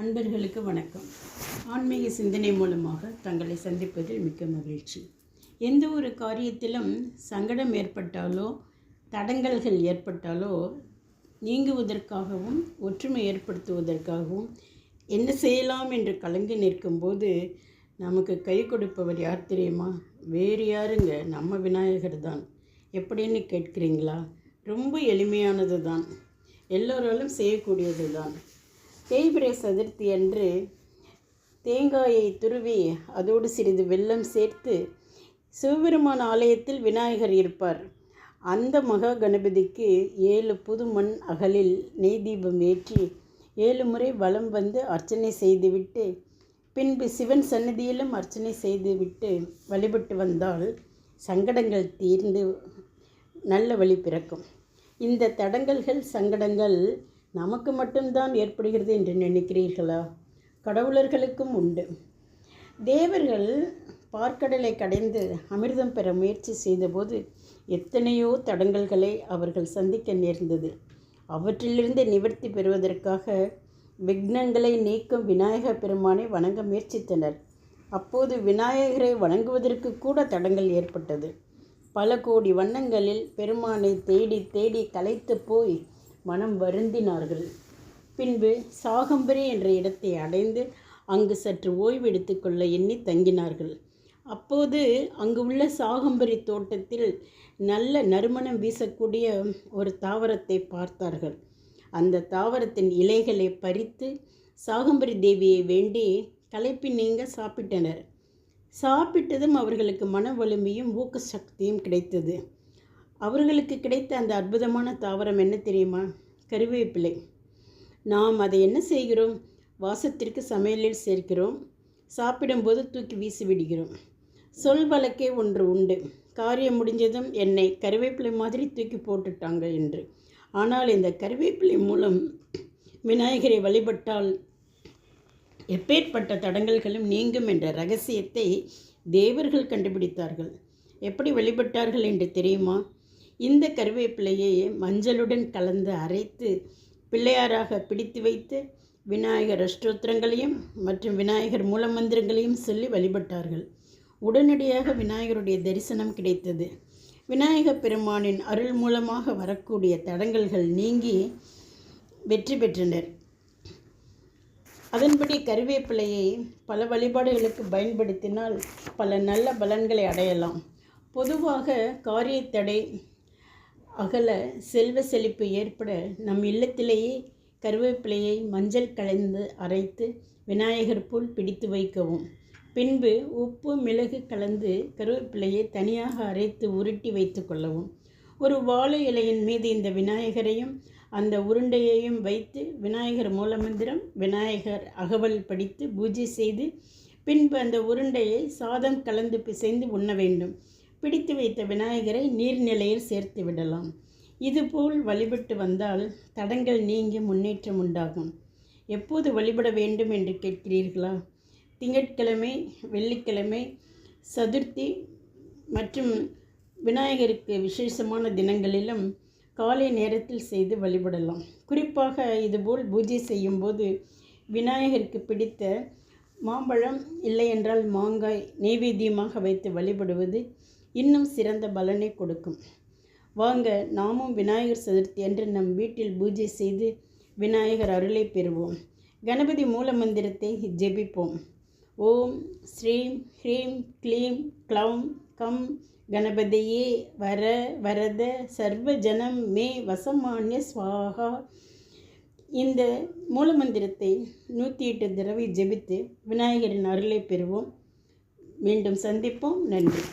அன்பர்களுக்கு வணக்கம். ஆன்மீக சிந்தனை மூலமாக தங்களை சந்திப்பதில் மிக்க மகிழ்ச்சி. எந்த ஒரு காரியத்திலும் சங்கடம் ஏற்பட்டாலோ தடங்கல்கள் ஏற்பட்டாலோ நீங்குவதற்காகவும் ஒற்றுமை ஏற்படுத்துவதற்காகவும் என்ன செய்யலாம் என்று கலங்கி நிற்கும்போது நமக்கு கை கொடுப்பவர் யார் தெரியுமா? வேறு யாருங்க? நம்ம விநாயகர் தான். எப்படின்னு கேட்குறீங்களா? ரொம்ப எளிமையானது தான். எல்லோராலும் செய்யக்கூடியது தான். தேய்பிரை சதுர்த்தி அன்று தேங்காயை துருவி அதோடு சிறிது வெள்ளம் சேர்த்து சிவபெருமான் ஆலயத்தில் விநாயகர் இருப்பார். அந்த மகா கணபதிக்கு ஏழு புது மண் அகலில் நெய் தீபம் ஏற்றி ஏழு முறை வலம் வந்து அர்ச்சனை செய்துவிட்டு பின்பு சிவன் சன்னதியிலும் அர்ச்சனை செய்துவிட்டு வழிபட்டு வந்தால் சங்கடங்கள் தீர்ந்து நல்ல வழி பிறக்கும். இந்த தடங்கல்கள் சங்கடங்கள் நமக்கு மட்டும்தான் ஏற்படுகிறது என்று நினைக்கிறீர்களா? கடவுளர்களுக்கும் உண்டு. தேவர்கள் பார்க்கடலை கடைந்து அமிர்தம் பெற முயற்சி செய்தபோது எத்தனையோ தடங்கல்களை அவர்கள் சந்திக்க நேர்ந்தது. அவற்றிலிருந்து நிவர்த்தி பெறுவதற்காக விக்னங்களை நீக்கும் விநாயக பெருமானை வணங்க முயற்சித்தனர். அப்போது விநாயகரை வணங்குவதற்கு கூட தடங்கள் ஏற்பட்டது. பல கோடி வண்ணங்களில் பெருமானை தேடி தேடி கலைத்து போய் மனம் வருந்தினார்கள். பின்பு சாகம்பரி என்ற இடத்தை அடைந்து அங்கு சற்று ஓய்வெடுத்து கொள்ள எண்ணி தங்கினார்கள். அப்போது அங்கு உள்ள சாகம்பரி தோட்டத்தில் நல்ல நறுமணம் வீசக்கூடிய ஒரு தாவரத்தை பார்த்தார்கள். அந்த தாவரத்தின் இலைகளை பறித்து சாகம்பரி தேவியை வேண்டி களைப்பி நீங்க சாப்பிட்டனர். சாப்பிட்டதும் அவர்களுக்கு மன வலிமையும் ஊக்க சக்தியும் கிடைத்தது. அவர்களுக்கு கிடைத்த அந்த அற்புதமான தாவரம் என்ன தெரியுமா? கருவேப்பிலை. நாம் அதை என்ன செய்கிறோம்? வாசத்திற்கு சமையலில் சேர்க்கிறோம். சாப்பிடும்போது தூக்கி வீசி விடுகிறோம். சொல் வழக்கே ஒன்று உண்டு. காரியம் முடிஞ்சதும் என்னை கருவேப்பிலை மாதிரி தூக்கி போட்டுட்டாங்க என்று. ஆனால் இந்த கருவேப்பிலை மூலம் விநாயகரை வழிபட்டால் எப்பேற்பட்ட தடங்கல்களும் நீங்கும் என்ற ரகசியத்தை தேவர்கள் கண்டுபிடித்தார்கள். எப்படி வழிபட்டார்கள் என்று தெரியுமா? இந்த கருவேப்பிலையை மஞ்சளுடன் கலந்து அரைத்து பிள்ளையாராக பிடித்து வைத்து விநாயகர் அஷ்டோத்திரங்களையும் மற்றும் விநாயகர் மூலமந்திரங்களையும் சொல்லி வழிபட்டார்கள். உடனடியாக விநாயகருடைய தரிசனம் கிடைத்தது. விநாயகப் பெருமானின் அருள் மூலமாக வரக்கூடிய தடங்கல்கள் நீங்கி வெற்றி பெற்றனர். அதன்படி கருவேப்பிலையை பல வழிபாடுகளுக்கு பயன்படுத்தினால் பல நல்ல பலன்களை அடையலாம். பொதுவாக காரியத்தடை அகல செல்வ செழிப்பு ஏற்பட நம் இல்லத்திலேயே கருவேப்பிலையை மஞ்சள் கலந்து அரைத்து விநாயகர் போல் பிடித்து வைக்கவும். பின்பு உப்பு மிளகு கலந்து கருவேப்பிலையை தனியாக அரைத்து உருட்டி வைத்து கொள்ளவும். ஒரு வாழை இலையின் மீது இந்த விநாயகரையும் அந்த உருண்டையையும் வைத்து விநாயகர் மூலமந்திரம் விநாயகர் அகவல் படித்து பூஜை செய்து பின்பு அந்த உருண்டையை சாதம் கலந்து பிசைந்து உண்ண வேண்டும். பிடித்து வைத்த விநாயகரை நீர்நிலையில் சேர்த்து விடலாம். இதுபோல் வழிபட்டு வந்தால் தடங்கள் நீங்கி முன்னேற்றம் உண்டாகும். எப்போது வழிபட வேண்டும் என்று கேட்கிறீர்களா? திங்கட்கிழமை வெள்ளிக்கிழமை சதுர்த்தி மற்றும் விநாயகருக்கு விசேஷமான தினங்களிலும் காலை நேரத்தில் செய்து வழிபடலாம். குறிப்பாக இதுபோல் பூஜை செய்யும்போது விநாயகருக்கு பிடித்த மாம்பழம் இல்லையென்றால் மாங்காய் நெய்வேத்தியமாக வைத்து வழிபடுவது இன்னும் சிறந்த பலனை கொடுக்கும். வாங்க நாமும் விநாயகர் சதுர்த்தி அன்று நம் வீட்டில் பூஜை செய்து விநாயகர் அருளை பெறுவோம். கணபதி மூல மந்திரத்தை ஜெபிப்போம். ஓம் ஸ்ரீம் ஹ்ரீம் க்ளீம் க்ளௌம் கம் கணபதியே வர வரத சர்வ ஜனம் மே வசமானிய ஸ்வாகா. இந்த மூலமந்திரத்தை நூற்றி எட்டு தடவை ஜெபித்து விநாயகரின் அருளை பெறுவோம். மீண்டும் சந்திப்போம். நன்றி.